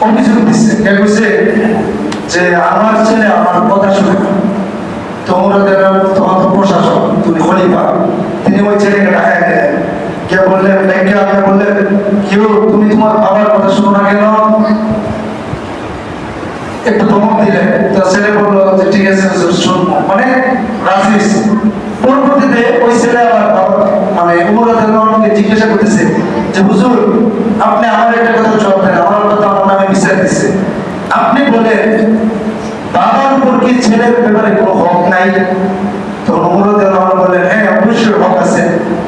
অভিযোগ দিচ্ছে। কে কইছে যে আমার ছেলে আমার কথা শুনে। তোমরা যারা তোমার তো প্রশাসন, তুমি খলিফা। তিনি ওই ছেলেকে ঢাকায় নিলেন কে বললেন ব্যাংকে আপনি বললেন, কেউ তুমি তোমার বাবার কথা শুনো না কেন? একটু ধমক দিলেন। তো ছেলে বলল যে, ঠিক আছে শুনব। মানে রাজি পরবর্তীতে ওই ছেলে আবার বাবা- মানে উমরাকে জিজ্ঞাসা করতেছে যে, হুজুর, আপনি আমার একটা কথা দেন। আমার কথা আমার নামে বিচার দিচ্ছে আপনি বলেন, বাবার উপর কি ছেলের ব্যাপারে কোনো হক নাই? তো উমরাতে বলেন হ্যাঁ অবশ্যই হক আছে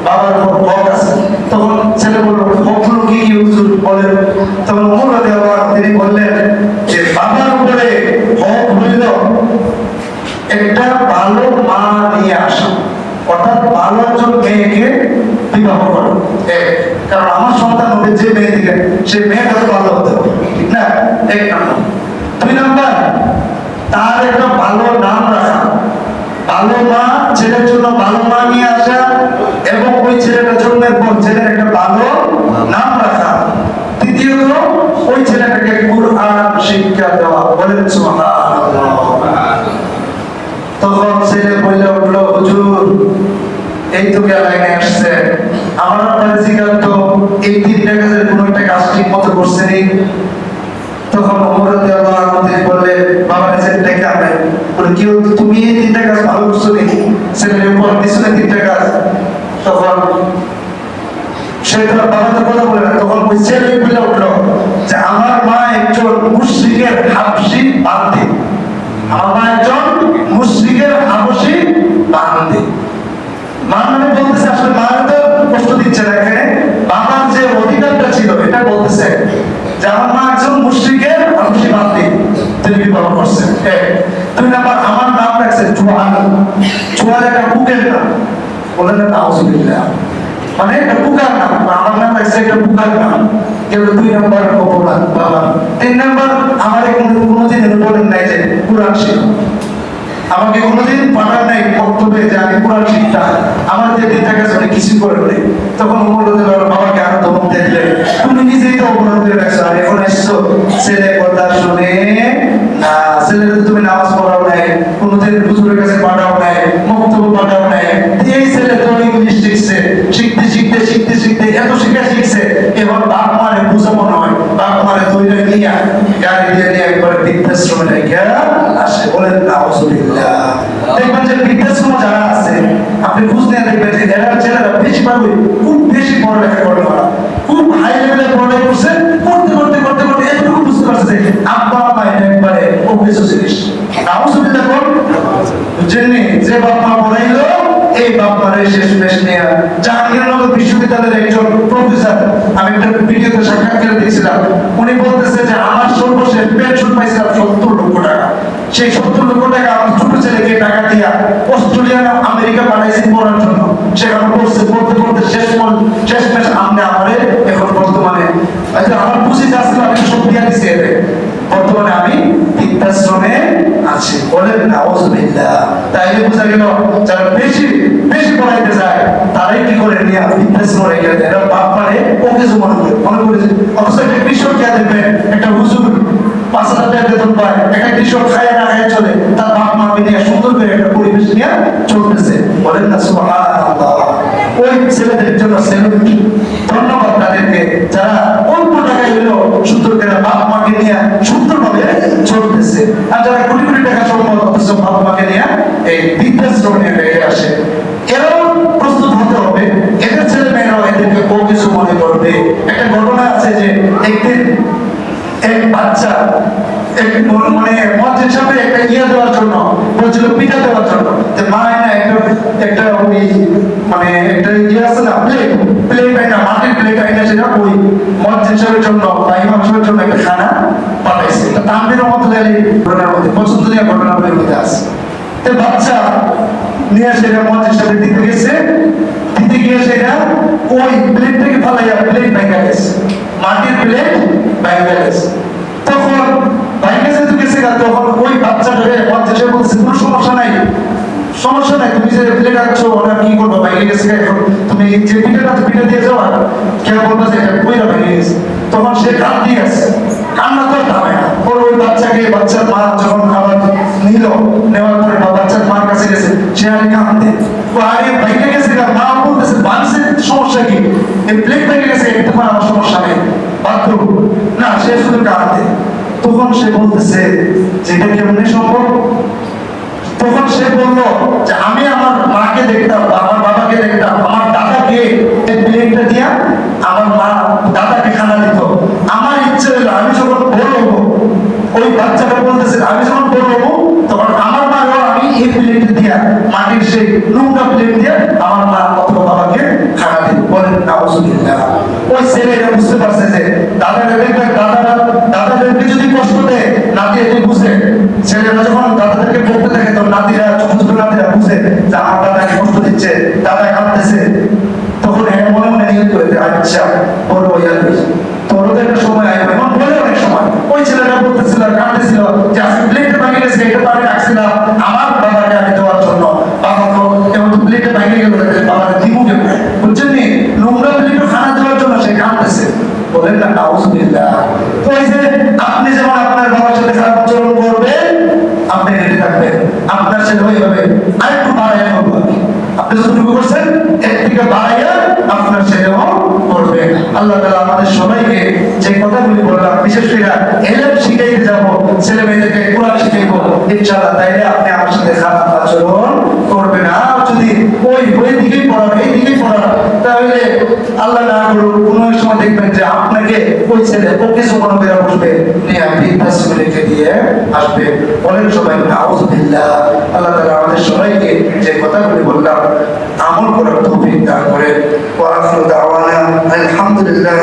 বাবার উপর হক আছে তখন ছেলে বলল হকগুলো কি কি হুজুর বলেন তখন উমরাতে রহমান তিনি বললেন যে বাবার উপরে হক হইল একটা ভালো মা নিয়ে আসা অর্থাৎ ভালো একজন মেয়েকে বিবাহ করো এক কারণ আমার সন্তান হবে যে মেয়ে দিকে সে মেয়েটা ভালো হতে। হবে ঠিক না, এক নম্বর। দুই নম্বর, তার একটা ভালো নাম রাখা। ভালো মা, ছেলের জন্য ভালো মা নিয়ে আসা এবং ওই ছেলেটা জন্মের পর ছেলের একটা ভালো নাম রাখা। তৃতীয়ত ওই ছেলেটাকে কুরআন শিক্ষা দেওয়া। বলেন তখন ছেলে বললে, উঠল, হুজুর, এই তো লাইনে আসছে আমার আপনার জিজ্ঞাসা এই তিনটা কাজের কোনো একটা কাজ ঠিক মতো করছে নি তখন অমরতে আল্লাহ আমাদের বললে বাবা নিজের ডেকে আনে বলে কি হলো, তুমি এই তিনটা কাজ ভালো করছ নি ছেলে উপর দিছো না তিনটা কাজ? তখন সে তো বাবা তো কথা বলে না তখন ওই ছেলে বলে উঠল যে আমার মা একজন মুশরিকের হাবশি বান্দি। আমার একজন মুশরিকের হাবশি বান্দি। মা মানে বলতেছে আসলে মা তো কষ্ট দিচ্ছে না এখানে। বাবার যে অধিকারটা ছিল এটা বলতেছে যে আমার মা একজন মুশরিকের হাবশি বান্দি। তিনি বিবাহ করছেন দুই নাম্বার আমার নাম রাখছে চুয়ান চুয়ান একটা নাম। বলেন মানে একটা নাম আমার নাম আছে একটা নাম। দুই নম্বর অপরাধ বাবা তিন নম্বর আমার কোনো কোনোদিন বলেন নাই যে কোরআন আমাকে কোনোদিন পাঠার নাই বক্তব্যে যে আমি কোরআন শিখতাম। আমার যে দিন থাকে অনেক কিছু করে তখন বাবাকে আরও ধমক দেখলেন তুমি নিজেই তো অপরাধ করে রাখছো আর এখন এসছো ছেলে কথা শুনে না ছেলে তুমি নামাজ পড়াও নাই কোনোদিন হুজুরের কাছে পাঠাও নাই বক্তব্য পাঠাও নাই এই ছেলে তো ইংলিশ শিখছে শিখতে শিখতে শিখতে এত শিখে শিখছে, এবার বাপ মনে হয় বাপ মারে তৈরি নিয়ে, গাড়ি দিয়ে নিয়ে একবার বৃদ্ধাশ্রমে রেখে আসে। বলেন দেখবেন যে বৃদ্ধাশ্রম যারা আছে, আপনি বুঝ নিয়ে দেখবেন যে এরা ছেলেরা বেশিরভাগই খুব বেশি পড়ালেখা করে ওরা খুব হাই লেভেলে পড়ালেখা করছে করতে করতে করতে করতে এতটুকু বুঝতে পারছে আব্বা একবারে ও কিছু জিনিস জেনে যে বাপ এই বাপ মারে শেষ মেশ নিয়ে জাহাঙ্গীরনগর বিশ্ববিদ্যালয়ের একজন প্রফেসর, আমি একটা ভিডিওতে সাক্ষাৎকার দিয়েছিলাম। উনি বলতেছে যে, আমার সর্বশেষ পেনশন পাইছিলাম সত্তর লক্ষ টাকা। সেই সত্তর লক্ষ টাকা আমার ছোট ছেলেকে টাকা দিয়া অস্ট্রেলিয়া, আমেরিকা পাঠাইছি পড়ার জন্য। সেখানে পড়ছে, পড়তে পড়তে শেষ পর্যন্ত শেষ মেশ আমনে আমারে এখন বর্তমানে আমার পুঁজি যা ছিল আমি সব দিয়া দিছি বর্তমানে আমি বৃদ্ধাশ্রমে আছি। বলেন না ওজবিল্লাহ তাইলে বোঝা গেল, যারা বেশি বেশি পড়াইতে যায় তারাই কি করে নিয়ে বৃদ্ধাশ্রমে রেখে দেয়? বাপ মানে ও কিছু মনে করে। মনে করে যে, অথচ একটা কৃষক কে দেবে একটা হুজুর পাঁচ হাজার টাকা বেতন পায়, একটা কৃষক খায়, না খায় চলে। তার বাপ মাকে নিয়ে সুন্দর করে একটা পরিবেশ নিয়ে চলতেছে। বলেন না, সুবহানাল্লাহ। ওই ছেলেদের জন্য সেলুট ধন্যবাদ তাদেরকে। যারা অল্প টাকায় হলেও সুন্দর করে বাপ মাকে নিয়ে সুন্দরভাবে চলতেছে। আর যারা কোটি কোটি টাকা সম্পদ অথচ বাপ মাকে নিয়ে এই বৃদ্ধাশ্রম নিয়ে বেরিয়ে আসে এরাও প্রস্তুত হতে হবে এদের ছেলে মেয়েরাও এদেরকে ও কিছু মনে করবে একটা ঘটনা আছে যে একদিন ম- মানে মসজিদ সামনে একটা ইয়ে দেওয়ার জন্য, বলছিল পিঠা দেওয়ার জন্য। যে মা না একটা একটা ওই মানে একটা ইয়ে আছে না প্লেট প্লেট আইনা মাটির প্লেট আইনা সেটা ওই সাহেবের জন্য বা ইমাম জন্য একটা খানা পাঠাইছে। এটা তানবির মতো গেলে ঘটনার মধ্যে পছন্দনীয় ঘটনাগুলির মধ্যে আছে। তো বাচ্চা নিয়ে সেটা মসজিদ সাহেবের দিতে গেছে, দিতে গিয়ে সেটা ওই প্লেট থেকে ফালাইয়া প্লেট ভেঙে গেছে মাটির প্লেট ভেঙে গেছে তখন ভেঙে যেতে গেছে গা, তখন ওই বাচ্চাটাকে মসজিদ সাহেব বলছে কোনো সমস্যা নাই সমস্যা নাই আনছো ওটা কি করব? ভেঙে গেছে এখন তুমি যে পিঠাটা পিঠা দিয়ে যাও আর কেউ বলব যে কইরা ভেঙে গেছে। তখন সে কান্দি আছে কান্না তো থামে না। ওর ওই বাচ্চাকে, বাচ্চার মা যখন খাবার নিল, নেওয়ার পরে বা বাচ্চার মার কাছে গেছে, সে আরে কান্দে ও আরে বাইকে গেছে মা বলতেছে, বানছে, সমস্যা কি? এই প্লেট ভেঙে গেছে এটা আমার সমস্যা নেই। বাথরুম না, সে শুধু কাঁদে। তখন সে বলতেছে যে, এটা কেমনে সম্ভব? তখন সে বলল যে, আমি আমার মাকে দেখতাম, আমার বাবাকে দেখতাম, আমার দাদাকে। প্লেটটা দিয়া আমার মা দাদাকে খানা দিত। আমার ইচ্ছে হলো আমি যখন বড় হব, ওই বাচ্চাটা বলতেছে, আমি যখন বড় হব, তখন আমার মা আমি এই প্লেট দিয়া, মাটির সেই নোংরা প্লেট দিয়ে আমার মা অথবা বাবাকে খানা দিব বলেন নাউজুবিল্লাহ নাতি এটি বুঝে। দাদাদেরকে বলতে থাকে নাতিরা ছোট ছোট নাতিরা বুঝে যে আমার দাদাকে কষ্ট দিচ্ছে দাদা কাঁদতেছে, তখন হ্যাঁ মনে মনে নিয়ত আচ্ছা বড় হইয়া গেছে তোরও তো একটা সময় আসবে এমন বলে অনেক সময় ওই ছেলেটা বলতেছিল কাঁদতেছিল যে আজকে প্লেটটা ভাঙে গেছে এটা তো আমি রাখছিলাম আমার বাবাকে আমি দেওয়ার জন্য বাবা তো এমন তো প্লেটটা ভাঙে গেল বাবাকে দিমু কেমন বুঝছেন নি নোংরা প্লেটও খানা দেওয়ার জন্য সে কাঁদতেছে বলেন না নাউজুবিল্লাহ তো এই যে আপনি যেমন আপনার বাবার সাথে খারাপ আচরণ করবেন আপনি রেডি থাকবেন আপনার ছেলে হয়ে যাবে। আরেকটু বাড়াইয়া করব আপনি যতটুকু করছেন, এর থেকে আপনার ছেলেও করবে। আল্লাহ তাআলা আমাদের সবাইকে যে কথাগুলি বললাম, বিশেষ করে এলএম শিখাইতে যাব, ছেলে মেয়েদেরকে কোরআন শিখাইবো, ইনশাআল্লাহ তাইলে আপনি আমার সাথে খারাপ আচরণ করবেন আর যদি ওই ওই দিকেই পড়ান এই দিকেই পড়ান তাহলে আল্লাহ না করুক, কোনো সময় দেখবেন যে আপনাকে ওই ছেলে ও কিছু মনে করে বসবে। আপনি আসবে। বলেন সময় আউজবিল্লাহ আল্লাহ তালা আমাদের সবাইকে যে কথাগুলি বললাম, আমল করার তৌফিক দান করেন। ওয়ারাফুল দাওয়ানা, আলহামদুলিল্লাহ